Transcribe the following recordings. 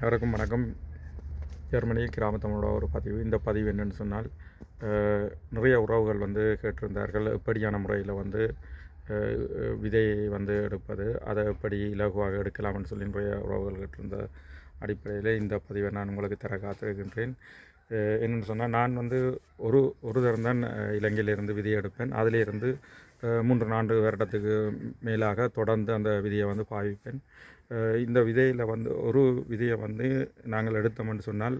அனைவருக்கும் வணக்கம். ஜெர்மனி கிராமத்தமிழோட ஒரு பதிவு. இந்த பதிவு என்னென்னு சொன்னால் நிறைய உறவுகள் வந்து கேட்டிருந்தார்கள். எப்படியான முறையில் வந்து விதையை வந்து எடுப்பது அதை எப்படி இலகுவாக எடுக்கலாம்னு சொல்லி நிறைய உறவுகள் கேட்டிருந்த அடிப்படையில் இந்த பதிவை நான் உங்களுக்கு தர காத்திருக்கின்றேன். என்னென்னு சொன்னால் நான் வந்து ஒரு ஒரு தரம் தான் இலங்கையிலிருந்து விதியை எடுப்பேன். அதிலிருந்து மூன்று நான்கு வருடத்துக்கு மேலாக தொடர்ந்து அந்த விதியை வந்து பாவிப்பேன் இந்த விதையில் வந்து ஒரு விதையை வந்து நாங்கள் எடுத்தோம்னு சொன்னால்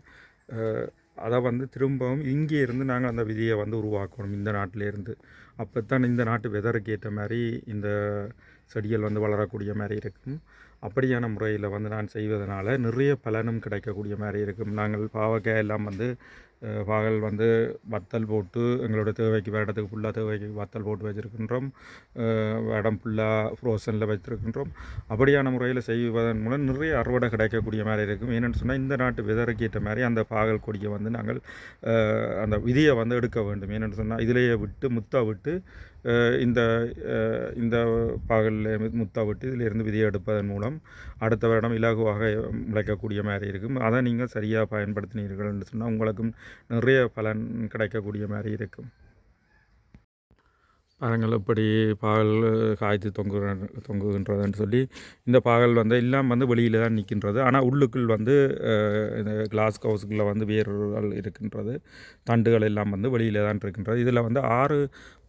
அதை வந்து திரும்பவும் இங்கே இருந்து நாங்கள் அந்த விதியை வந்து உருவாக்கணும் இந்த நாட்டிலேருந்து. அப்போ தான் இந்த நாட்டு வெதருக்கு ஏற்ற மாதிரி இந்த செடிகள் வந்து வளரக்கூடிய மாதிரி இருக்கும். அப்படியான முறையில் வந்து நான் செய்வதனால நிறைய பலனும் கிடைக்கக்கூடிய மாதிரி இருக்கும். நாங்கள் பாவக்காய் எல்லாம் வந்து பாகல் வந்து வத்தல் போட்டு எங்களோட தேவைக்கு வேடத்துக்கு ஃபுல்லாக தேவைக்கு வத்தல் போட்டு வச்சுருக்கின்றோம். வேடம் ஃபுல்லாக ஃப்ரோசனில் வச்சுருக்கின்றோம். அப்படியான முறையில் செய்வதன் மூலம் நிறைய அறுவடை கிடைக்கக்கூடிய மாதிரி இருக்கும். ஏன்னு சொன்னால் இந்த நாட்டு வெதருக்கு ஏற்ற மாதிரி அந்த பாகல் கொடியை வந்து நாங்கள் அந்த விதியை வந்து எடுக்க வேண்டும். ஏன்னு சொன்னால் இதிலேயே விட்டு முத்தா விட்டு இந்த இந்த பாகலில் முத்தா விட்டு இதிலிருந்து விதியை எடுப்பதன் மூலம் அடுத்த வருடம் இலகுவாக முளைக்கக்கூடிய மாதிரி இருக்கும். அதை நீங்கள் சரியாக பயன்படுத்தினீர்கள் என்று சொன்னால் உங்களுக்கும் நிறைய பலன் கிடைக்கக்கூடிய மாதிரி இருக்கும். பாருங்கள் எப்படி பாகல் காய்த்து தொங்குகிற தொங்குகின்றதுன்னு சொல்லி இந்த பாகல் வந்து எல்லாம் வந்து வெளியில் தான் நிற்கின்றது ஆனால் உள்ளுக்குள் வந்து இந்த கிளாஸ் கவுஸுக்குள்ளே வந்து வேர்கள் இருக்கின்றது. தண்டுகள் எல்லாம் வந்து வெளியில் தான் இருக்கின்றது. இதில் வந்து ஆறு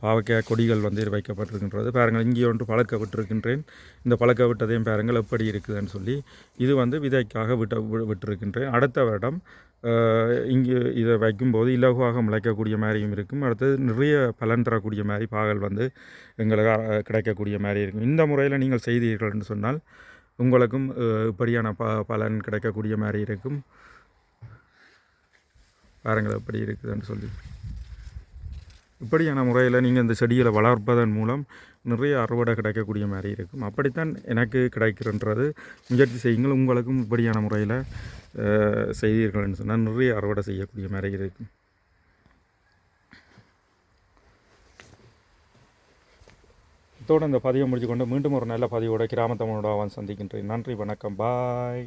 பாவக்காய் கொடிகள் வந்து வைக்கப்பட்டிருக்கின்றது. பாருங்கள் இங்கே ஒன்று பழக்க விட்டிருக்கின்றேன் இந்த பழக்க விட்டதையும் பாருங்கள் எப்படி இருக்குதுன்னு சொல்லி இது வந்து விதைக்காக விட்ட விட்டிருக்கின்றேன். அடுத்த வருடம் இங்கு இதை வைக்கும்போது இலகுவாக முளைக்கக்கூடிய மாதிரியும் இருக்கும். அடுத்தது நிறைய பலன் தரக்கூடிய மாதிரி பாகல் வந்து எங்களுக்கு கிடைக்கக்கூடிய மாதிரி இருக்கும். இந்த முறையில் நீங்கள் செய்தீர்கள்னு சொன்னால் உங்களுக்கும் இப்படியான ப பலன் கிடைக்கக்கூடிய மாதிரி இருக்கும். பாருங்கள் எப்படி இருக்குதுன்னு சொல்லி இப்படியான முறையில் நீங்கள் இந்த செடிகளை வளர்ப்பதன் மூலம் நிறைய அறுவடை கிடைக்கக்கூடிய மாதிரி இருக்கும். அப்படித்தான் எனக்கு கிடைக்கிறன்றது. முயற்சி செய்யுங்கள் உங்களுக்கும் இப்படியான முறையில் செய்தீர்கள்னு சொன்னால் நிறைய அறுவடை செய்யக்கூடிய மாதிரி இருக்கும். இதோடு இந்த பதிவை முடிச்சுக்கொண்டு மீண்டும் ஒரு நல்ல பதிவோட கிராமத்தமிழோட அவன் சந்திக்கின்றேன். நன்றி வணக்கம். பாய்.